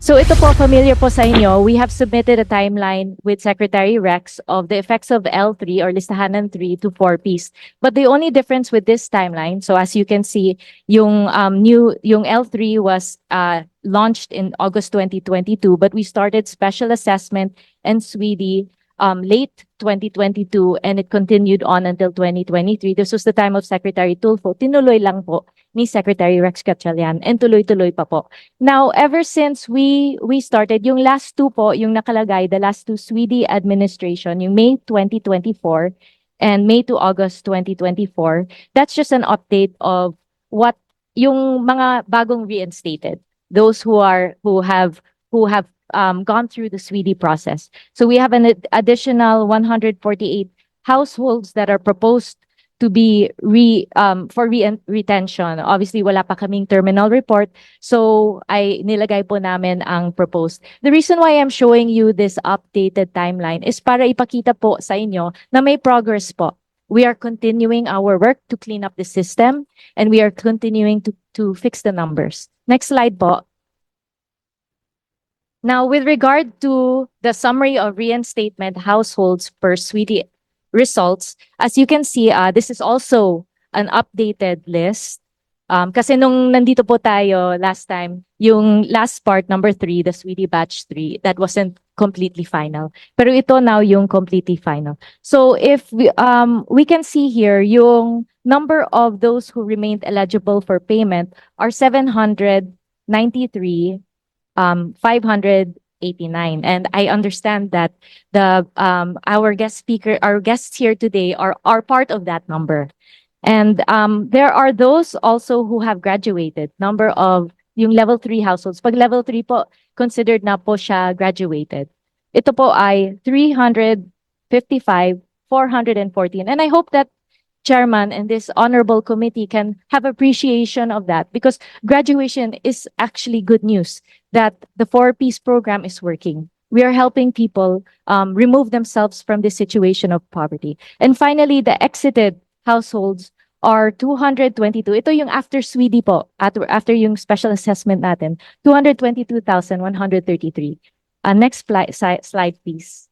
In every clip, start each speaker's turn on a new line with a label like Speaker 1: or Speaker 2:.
Speaker 1: So ito po, familiar po sa inyo, we have submitted a timeline with Secretary Rex of the effects of L3 or listahanan 3 to 4Ps. But the only difference with this timeline, so as you can see, yung um, new, yung L3 was uh, launched in August 2022, but we started special assessment and SWEDI um, late 2022 and it continued on until 2023. This was the time of Secretary Tulfo. Tinuloy lang po ni Secretary Rex Gatchalian and tuloy-tuloy pa po. Now, ever since we we started, yung last two po, yung nakalagay, the last two SWEDI administration, yung May 2024 and May to August 2024, that's just an update of what yung mga bagong reinstated, those who are who have who have um, gone through the SWEDI process. So we have an ad- additional 148 households that are proposed to be re um for re retention. Obviously wala pa kaming terminal report, so ay nilagay po namin ang proposed. The reason why I'm showing you this updated timeline is para ipakita po sa inyo na may progress po. We are continuing our work to clean up the system and we are continuing to to fix the numbers. Next slide po. Now, with regard to the summary of reinstatement households per SWEDI results, as you can see, uh, this is also an updated list. Um, kasi nung nandito po tayo last time, yung last part, number three, the Sweetie Batch 3, that wasn't completely final. Pero ito now yung completely final. So if we, um, we can see here, yung number of those who remained eligible for payment are 793, um, 589. And I understand that the um our guest speaker our guests here today are are part of that number. And um there are those also who have graduated number of yung level 3 households. Pag level 3 po considered na po siya graduated. Ito po ay 355 414 and i hope that chairman and this honorable committee can have appreciation of that because graduation is actually good news that the four piece program is working we are helping people um, remove themselves from this situation of poverty. And finally, the exited households are 222. Ito yung after SWEDI po, after, after yung special assessment natin, 222,133. Uh, next si- slide, please.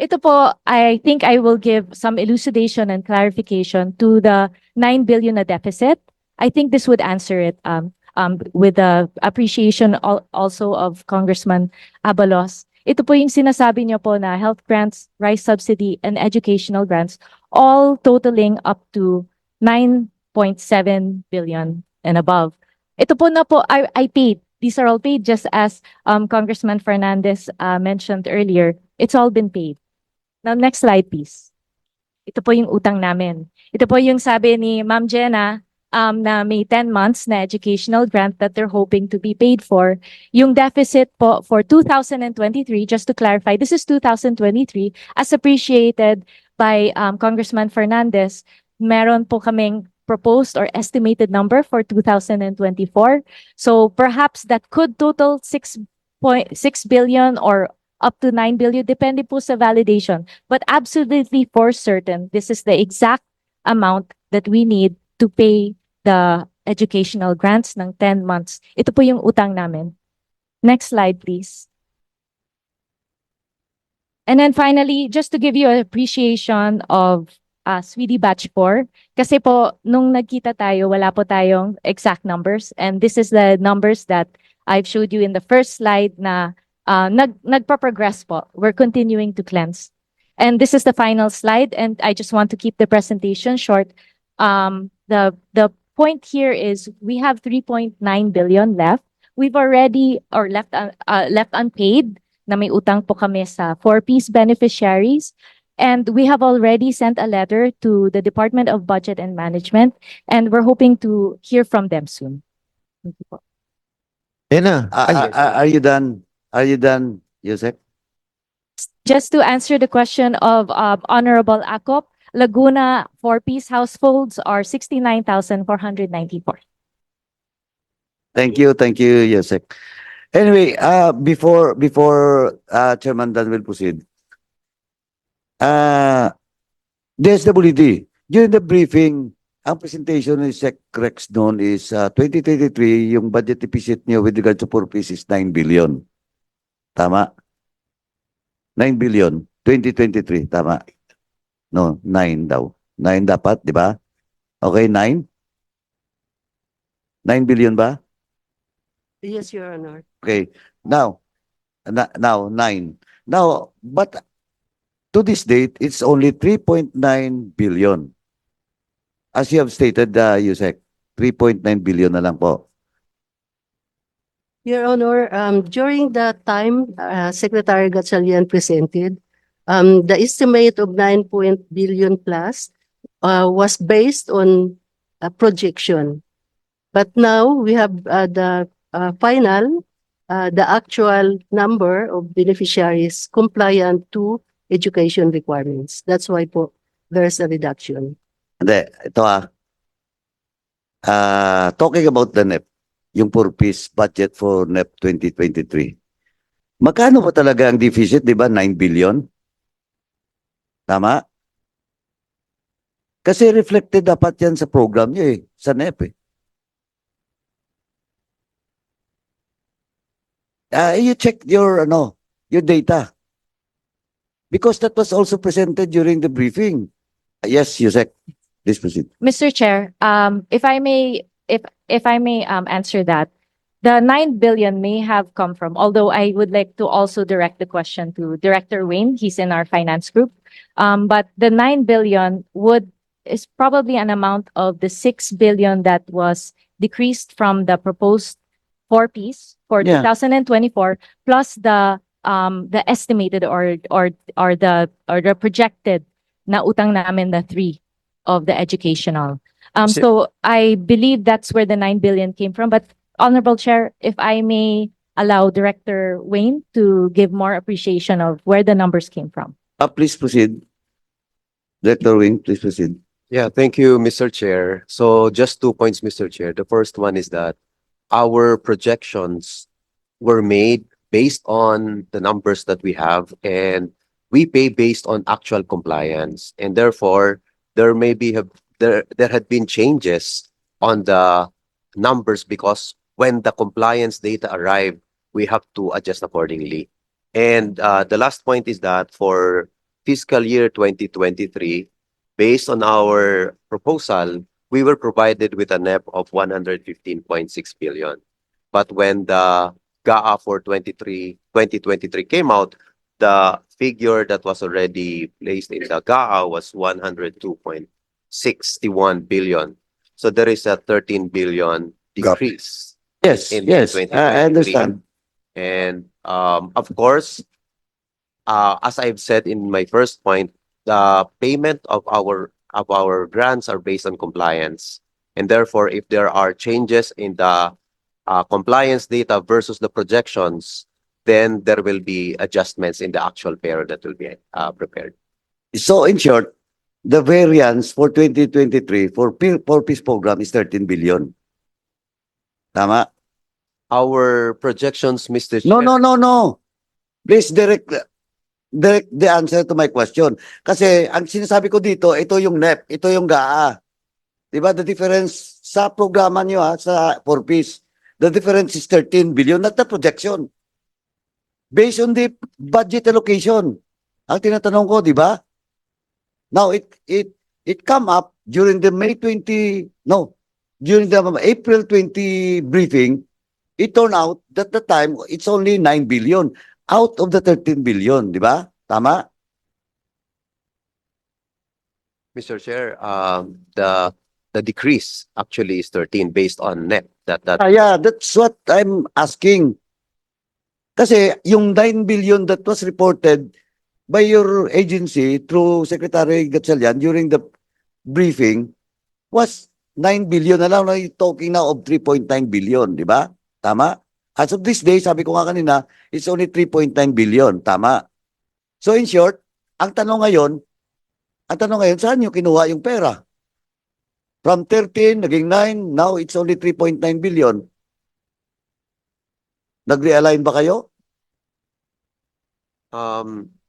Speaker 1: Ito po, I think I will give some elucidation and clarification to the 9 billion na deficit. I think this would answer it um, um, with the appreciation al- also of Congressman Abalos. Ito po yung sinasabi niyo po na health grants, rice subsidy, and educational grants, all totaling up to 9.7 billion and above. Ito po na po, I, I paid. These are all paid just as um, Congressman Fernandez uh, mentioned earlier. It's all been paid. Now, next slide, please. Ito po yung utang namin. Ito po yung sabi ni Ma'am Jenna um, na may 10 months na educational grant that they're hoping to be paid for. Yung deficit po for 2023, just to clarify, this is 2023, as appreciated by um, Congressman Fernandez, meron po kaming proposed or estimated number for 2024. So perhaps that could total 6.6 billion or up to 9 billion, depende po sa validation. But absolutely for certain, this is the exact amount that we need to pay the educational grants ng 10 months. Ito po yung utang namin. Next slide, please. And then finally, just to give you an appreciation of uh, Sweetie Batch 4, kasi po, nung nagkita tayo, wala po tayong exact numbers. And this is the numbers that I've showed you in the first slide na uh, nag, nagpa-progress po. We're continuing to cleanse. And this is the final slide, and I just want to keep the presentation short. Um, the, the point here is we have 3.9 billion left. We've already, or left, un- uh, left unpaid na may utang po kami sa four-piece beneficiaries. And we have already sent a letter to the Department of Budget and Management, and we're hoping to hear from them soon. Thank you po.
Speaker 2: Yan na.
Speaker 3: Ah,
Speaker 2: Ay,
Speaker 3: ah, ah, are you done? Are you done, Yusek?
Speaker 1: Just to answer the question of uh, Honorable Akop, Laguna four-piece households are 69,494.
Speaker 3: Thank you, thank you, Yusek. Anyway, uh, before, before, uh, Chairman Dan will proceed. Uh, DSWD, during the briefing, ang presentation ni Sec Rex noon is uh, 2023, yung budget deficit niyo with regard to purpose is 9 billion. Tama? 9 billion, 2023, tama? No, 9 daw. 9 dapat, di ba? Okay, 9? 9 billion ba?
Speaker 2: Yes, Your Honor.
Speaker 3: Okay, now, na, now, 9. Now, but to this date, it's only 3.9 billion. As you have stated, uh, Yusek, 3.9 billion na lang po.
Speaker 2: Your Honor, um, during that time, uh, Secretary Gatchalian presented, um, the estimate of nine point billion plus, uh, was based on a projection. But now we have, uh, the, uh, final, uh, the actual number of beneficiaries compliant to education requirements. That's why po, there's a reduction.
Speaker 3: Hindi, ito ah. Uh, talking about the NEP, yung purpose budget for NEP 2023. Magkano ba talaga ang deficit, di ba? 9 billion? Tama? Kasi reflected dapat yan sa program nyo eh, sa NEP eh. Ah, you check your ano, your data. Because that was also presented during the briefing. Yes, Yusek, please proceed.
Speaker 1: Mr. Chair, um, if I may, if, if I may, um, answer that, the nine billion may have come from, although I would like to also direct the question to Director Wayne, he's in our finance group. Um, but the nine billion would, is probably an amount of the six billion that was decreased from the proposed four piece for
Speaker 3: Yeah.
Speaker 1: two thousand and twenty-four, plus the, um, the estimated or, or, or the, or the projected na utang namin the three of the educational. Um,
Speaker 3: Si-
Speaker 1: so I believe that's where the nine billion came from, but Honorable Chair, if I may allow Director Wayne to give more appreciation of where the numbers came from.
Speaker 3: Uh, please proceed. Director Wing, please proceed.
Speaker 4: Yeah, thank you, Mr. Chair. So just two points, Mr. Chair. The first one is that our projections were made based on the numbers that we have and we pay based on actual compliance. And therefore, there may be have there there had been changes on the numbers because when the compliance data arrived, we have to adjust accordingly. And uh, the last point is that for fiscal year 2023, based on our proposal, we were provided with a NEP of 115.6 billion. But when the GAA for 23, 2023 came out, the figure that was already placed in the GAA was 102.61 billion. So there is a 13 billion
Speaker 3: Gap.
Speaker 4: decrease.
Speaker 3: Yes,
Speaker 4: In
Speaker 3: yes, I I understand.
Speaker 4: And um, of course, uh, as I've said in my first point, the payment of our of our grants are based on compliance. And therefore, if there are changes in the uh, compliance data versus the projections, then there will be adjustments in the actual period that will be uh, prepared.
Speaker 3: So in short, the variance for 2023 for for peace program is 13 billion. Tama?
Speaker 4: Our projections, Mr.
Speaker 3: No,
Speaker 4: Chair-
Speaker 3: no, no, no. Please direct direct the answer to my question. Kasi ang sinasabi ko dito, ito yung NEP, ito yung GAA. 'Di ba? The difference sa programa niyo ha, sa for peace, the difference is 13 billion, not the projection. Based on the budget allocation. Ang tinatanong ko, 'di ba? Now it it it come up during the May 20 no, during the April 20 briefing, it turned out that the time it's only 9 billion out of the 13 billion, di ba? Tama?
Speaker 4: Mr. Chair, um, the the decrease actually is 13 based on net that that
Speaker 3: Ah, yeah, that's what I'm asking. Kasi yung 9 billion that was reported by your agency through Secretary Gatchalian during the briefing was 9 billion na lang. Now you're talking now of 3.9 billion, di ba? Tama? As of this day, sabi ko nga kanina, it's only 3.9 billion. Tama? So in short, ang tanong ngayon, ang tanong ngayon, saan nyo kinuha yung pera? From 13, naging 9, now it's only 3.9 billion. Nag-realign ba kayo?
Speaker 4: Um,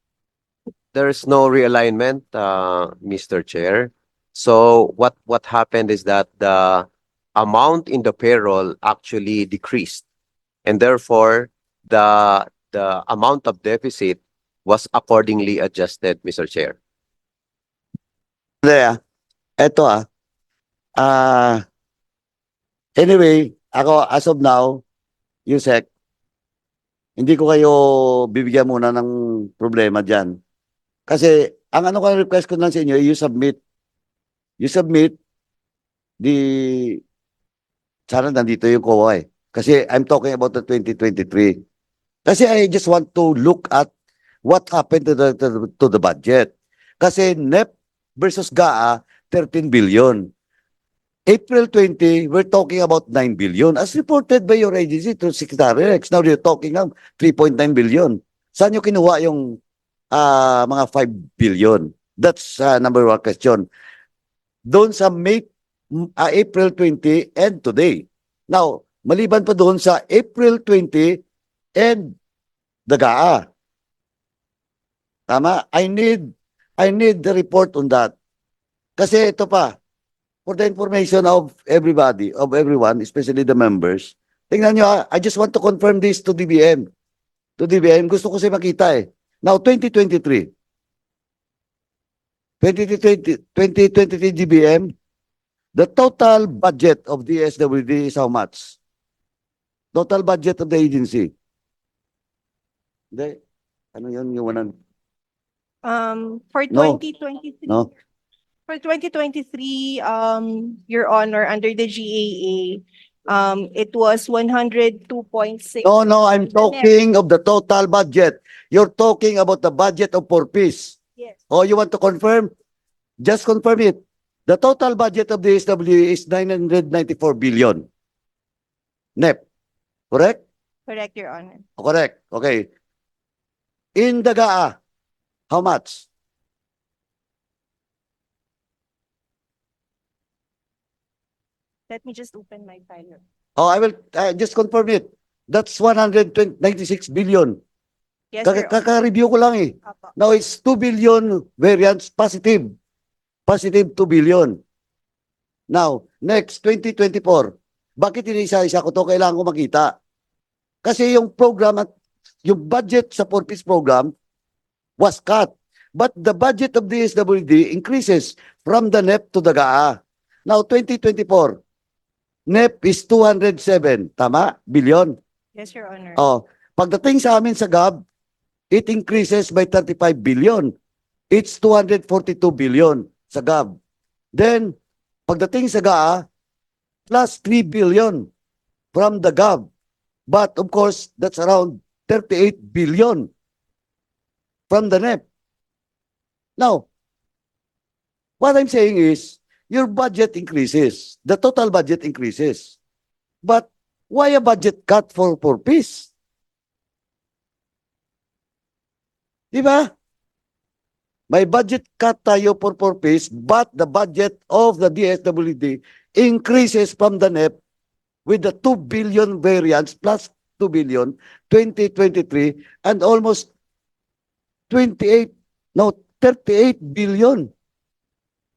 Speaker 4: there is no realignment, uh, Mr. Chair. So what what happened is that the amount in the payroll actually decreased. And therefore, the the amount of deficit was accordingly adjusted, Mr. Chair.
Speaker 3: Andrea, eto ah. Ah, anyway, ako as of now, Yusek, hindi ko kayo bibigyan muna ng problema dyan. Kasi, ang ano ko request ko lang sa inyo, you submit, you submit the, sana nandito yung COA eh. Kasi I'm talking about the 2023. Kasi I just want to look at what happened to the, to the, to the budget. Kasi NEP versus GAA, 13 billion. April 20, we're talking about 9 billion. As reported by your agency to Secretary Rex, now you're talking of 3.9 billion. Saan nyo kinuha yung ah, mga 5 billion? That's ah, number one question. Doon sa May, ah, April 20 and today. Now, maliban pa doon sa April 20 and the GAA. Tama? I need I need the report on that. Kasi ito pa, for the information of everybody, of everyone, especially the members, tingnan nyo, I just want to confirm this to DBM. To DBM, gusto ko siya makita eh. Now, 2023. 2020, 2023 DBM, the total budget of the SWD is how much? Total budget of the agency. Hindi. Ano yun yung wanan?
Speaker 5: Um, for
Speaker 3: No.
Speaker 5: twenty twenty-three.
Speaker 3: No.
Speaker 5: For twenty twenty-three, um, Your Honor, under the GAA, um, it was one hundred two point six.
Speaker 3: No, no, I'm talking of the total budget. You're talking about the budget of Porpis.
Speaker 5: Yes,
Speaker 3: Oh, you want to confirm? Just confirm it. The total budget of the SW is 994 billion. NEP. Correct?
Speaker 5: correct, Your Honor.
Speaker 3: Correct. Okay. In the GAA, how much?
Speaker 5: Let me just open my file.
Speaker 3: Oh, I will uh, just confirm it. That's 196 billion.
Speaker 5: Yes, Your
Speaker 3: Kaka-
Speaker 5: Honor.
Speaker 3: Kaka-review ko lang eh.
Speaker 5: Apo.
Speaker 3: Now it's 2 billion variance positive. Positive 2 billion. Now, next, 2024. Bakit inisa-isa ko to? Kailangan ko makita. Kasi yung program at yung budget sa Purpose program was cut. But the budget of the SWD increases from the NEP to the GAA. Now, 2024, NEP is 207, tama? Billion.
Speaker 5: Yes, Your Honor.
Speaker 3: Oh, pagdating sa amin sa GAB, it increases by 35 billion. It's 242 billion sa GAB. Then, pagdating sa GAA, plus 3 billion from the GAB. But of course, that's around 38 billion from the NEP. Now, what I'm saying is, your budget increases. The total budget increases. But why a budget cut for, for peace? Di ba? May budget cut tayo for purpose, but the budget of the DSWD increases from the NEP with the 2 billion variance plus 2 billion 2023 and almost 28, no, 38 billion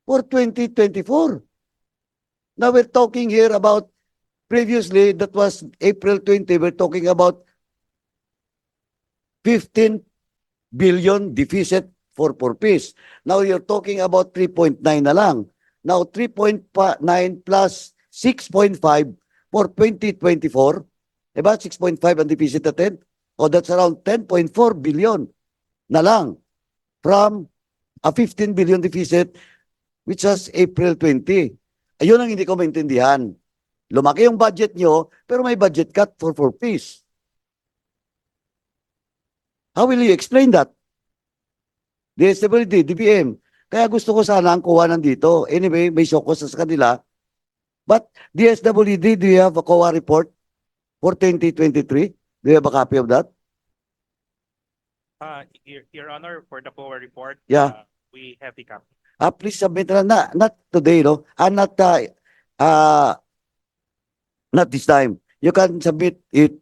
Speaker 3: for 2024. Now we're talking here about previously that was April 20, we're talking about 15 billion deficit for purpose. Now you're talking about 3.9 na lang. Now 3.9 plus 6.5 for 2024. Diba? 6.5 ang deficit natin. O that's around 10.4 billion na lang from a 15 billion deficit which was April 20. Ayun ang hindi ko maintindihan. Lumaki yung budget nyo, pero may budget cut for for peace. How will you explain that? DSWD, DBM. Kaya gusto ko sana ang kuha nandito. Anyway, may show ko sa kanila. But DSWD, do you have a COA report for 2023? Do you have a copy of that?
Speaker 6: Uh, Your, Your Honor, for the COA report.
Speaker 3: Yeah.
Speaker 6: uh, We have the copy.
Speaker 3: Ah, please submit na, na not today, no? Ah, not, uh, ah, not this time. You can submit it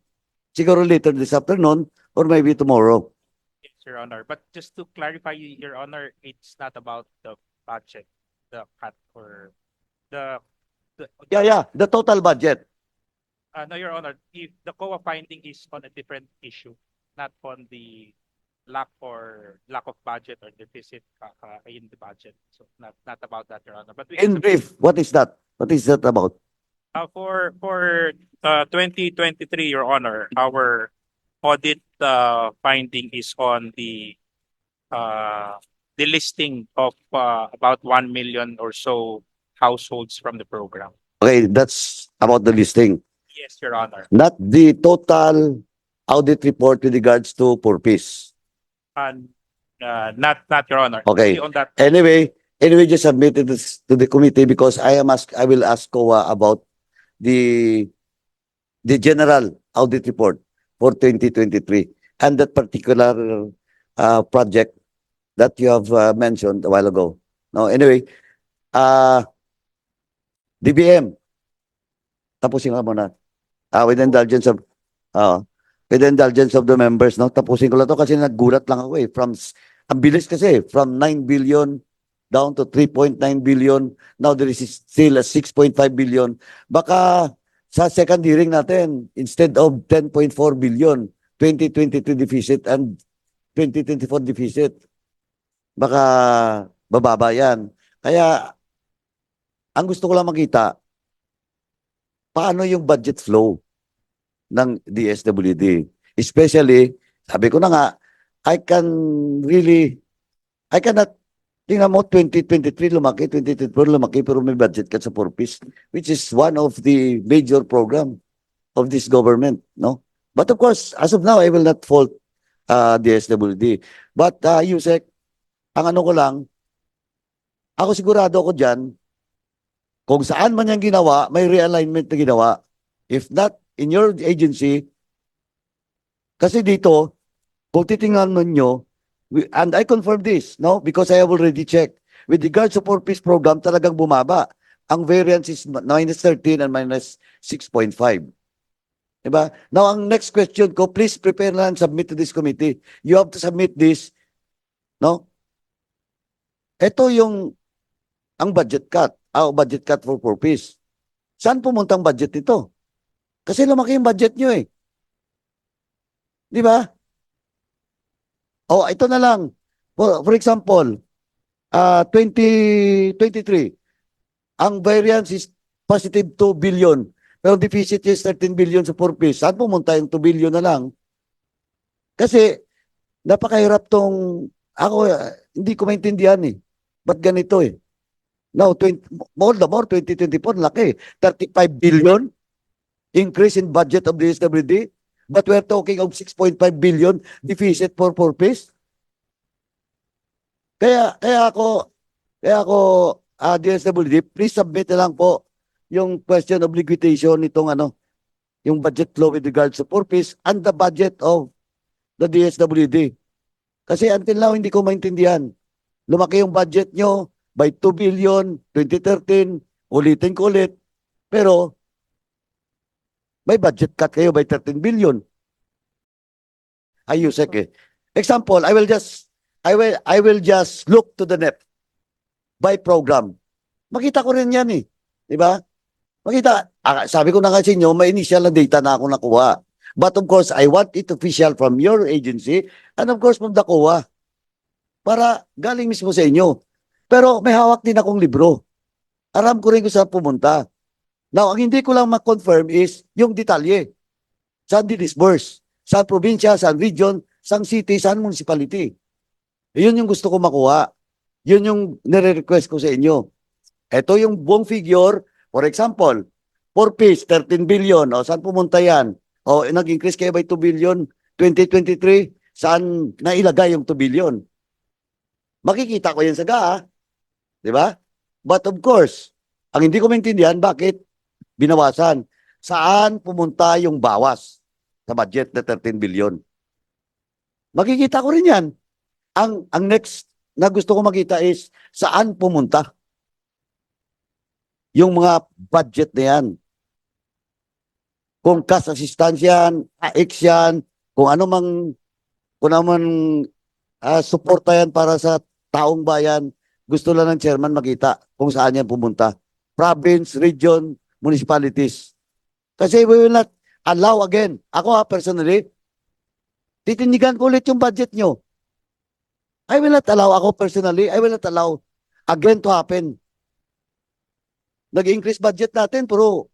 Speaker 3: siguro later this afternoon or maybe tomorrow.
Speaker 6: Yes, Your Honor. But just to clarify, Your Honor, it's not about the budget. the cut or the, the,
Speaker 3: Yeah, yeah, the total budget.
Speaker 6: uh, no, Your Honor, if the COA finding is on a different issue, not on the lack or lack of budget or deficit uh, in the budget. So not, not about that, Your Honor, but we
Speaker 3: In brief, what is that? What is that about?
Speaker 6: Uh, for, for, uh, twenty twenty-three, Your Honor, our audit, uh, finding is on the, uh, the listing of, uh, about one million or so households from the program.
Speaker 3: Okay, that's about the listing,
Speaker 6: Yes, Your Honor.
Speaker 3: not the total audit report with regards to purpose.
Speaker 6: And, uh, not, not Your Honor.
Speaker 3: Okay.
Speaker 6: Only On that,
Speaker 3: Anyway, anyway, just submitted this to the committee because I am ask, I will ask COA about the, the general audit report for twenty twenty-three and that particular, uh, project that you have uh, mentioned a while ago. No, anyway, uh, DBM. Tapusin ka muna. Ah, with indulgence of, uh, the indulgence of the members, no? Tapusin ko lang to kasi naggulat lang ako eh. From, ang bilis kasi, from 9 billion down to 3.9 billion. Now there is still a 6.5 billion. Baka sa second hearing natin, instead of 10.4 billion, 2023 deficit and 2024 deficit, baka bababa yan. Kaya, ang gusto ko lang makita, paano yung budget flow ng DSWD? Especially, sabi ko na nga, I can really, I cannot Tingnan mo, 2023 lumaki, 2024 lumaki, pero may budget cut sa purpose, which is one of the major program of this government, no? But of course, as of now, I will not fault uh, the SWD. But, uh, Yusek, ang ano ko lang, ako sigurado ako dyan, kung saan man yung ginawa, may realignment na ginawa. If not in your agency, kasi dito, kung titingnan we, and I confirm this, no? Because I have already checked. With regards to purpose program, talagang bumaba. Ang variance is minus 13 and minus 6.5. Diba? Now, ang next question ko, please prepare na and submit to this committee. You have to submit this, no? Ito yung ang budget cut, ah, budget cut for purpose. Saan pumunta ang budget nito? Kasi lumaki yung budget nyo eh. Di ba? Oh, ito na lang. For, for example, uh, 2023, ang variance is positive 2 billion. Pero deficit is 13 billion sa purpose. Saan pumunta yung 2 billion na lang? Kasi, napakahirap tong, ako, hindi ko maintindihan eh. Ba't ganito eh? Now, 20, more the more, 2024, laki. 35 billion increase in budget of the SWD. But we're talking of 6.5 billion deficit for purpose. Kaya, kaya ako, kaya ako, uh, DSWD, please submit na lang po yung question of liquidation nitong ano, yung budget flow with regards to purpose and the budget of the DSWD. Kasi until now, hindi ko maintindihan. Lumaki yung budget nyo by 2 billion, 2013, ulitin ko ulit. Pero, may budget cut kayo by 13 billion. Ayusek eh. Example, I will just I will I will just look to the net by program. Makita ko rin 'yan eh. 'Di ba? Makita, ah, sabi ko na nga sa inyo, may initial na data na ako nakuha. But of course, I want it official from your agency and of course from the COA. Para galing mismo sa inyo. Pero may hawak din akong libro. Aram ko rin kung saan pumunta. Now, ang hindi ko lang ma-confirm is yung detalye. Saan di-disburse? Saan probinsya, saan region, saan city, saan municipality. Yun yung gusto ko makuha. Yun yung nire-request ko sa inyo. Ito yung buong figure. For example, for peace, 13 billion. O, saan pumunta yan? O, nag-increase kayo by 2 billion 2023. Saan nailagay yung 2 billion? Makikita ko yan sa GAA. Di ba? But of course, ang hindi ko maintindihan, bakit binawasan? Saan pumunta yung bawas sa budget na 13 billion? Makikita ko rin yan. Ang, ang next na gusto ko makita is saan pumunta yung mga budget na yan. Kung cash assistance yan, AX yan, kung ano mang, kung ano man ah, suporta yan para sa taong bayan, gusto lang ng chairman makita kung saan yan pumunta. Province, region, municipalities. Kasi we will not allow again. Ako ha, personally, titindigan ko ulit yung budget nyo. I will not allow, ako personally, I will not allow again to happen. Nag-increase budget natin, pero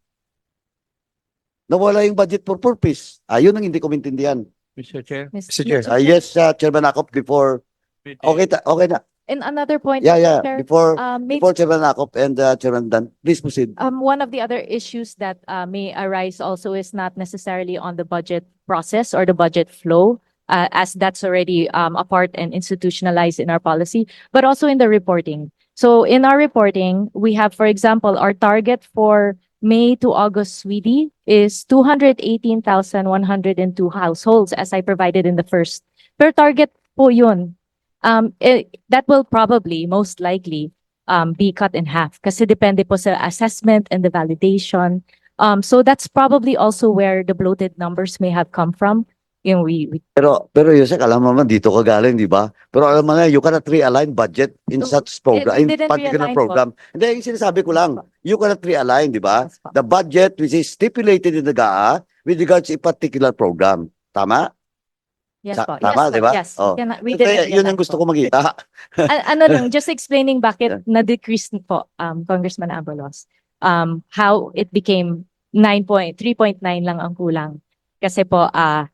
Speaker 3: nawala yung budget for purpose. Ayun ang hindi ko maintindihan.
Speaker 6: Mr. Chair.
Speaker 1: Mr.
Speaker 4: Chair.
Speaker 3: Ah, yes, uh, Chairman Akop, before, okay, ta- okay na.
Speaker 1: And another point,
Speaker 3: Yeah,
Speaker 1: Mr.
Speaker 3: yeah,
Speaker 1: Chair,
Speaker 3: before,
Speaker 1: um, may-
Speaker 3: before Chairman Akop and uh, Chairman Dan, please proceed.
Speaker 1: Um, one of the other issues that uh, may arise also is not necessarily on the budget process or the budget flow, uh, as that's already um, a part and institutionalized in our policy, but also in the reporting. So in our reporting, we have, for example, our target for May to August SWIDI is two hundred eighteen thousand one hundred and two households, as I provided in the first. Per target po yun. Um, eh, that will probably, most likely, um, be cut in half kasi depende po sa assessment and the validation. Um, so that's probably also where the bloated numbers may have come from. Yung we, we
Speaker 3: Pero, pero Yusek, alam mo naman, dito ka galing, di ba? Pero alam mo na, you cannot realign budget in
Speaker 1: No,
Speaker 3: such program,
Speaker 1: we
Speaker 3: in particular program. Hindi, yung sinasabi ko lang, you cannot realign, di ba? The budget which is stipulated in the GAA with regards to a particular program. Tama?
Speaker 1: Yes po.
Speaker 3: tama,
Speaker 1: yes,
Speaker 3: di ba?
Speaker 1: Yes.
Speaker 3: Oh.
Speaker 1: cannot- we didn't
Speaker 3: yun ang gusto
Speaker 1: po.
Speaker 3: ko makita.
Speaker 1: Ano lang, just explaining bakit na-decrease po, um, Congressman Abalos. Um, how it became 9 point, 3.9 lang ang kulang. Kasi po, ah,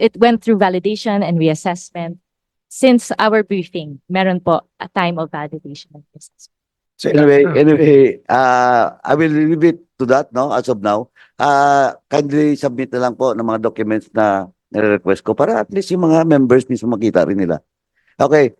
Speaker 1: it went through validation and reassessment. Since our briefing, meron po a time of validation and reassessment.
Speaker 3: So anyway, anyway, uh, I will leave it to that, no, as of now. Uh, kindly submit na lang po ng mga documents na nire-request ko para at least yung mga members mismo makita rin nila. Okay,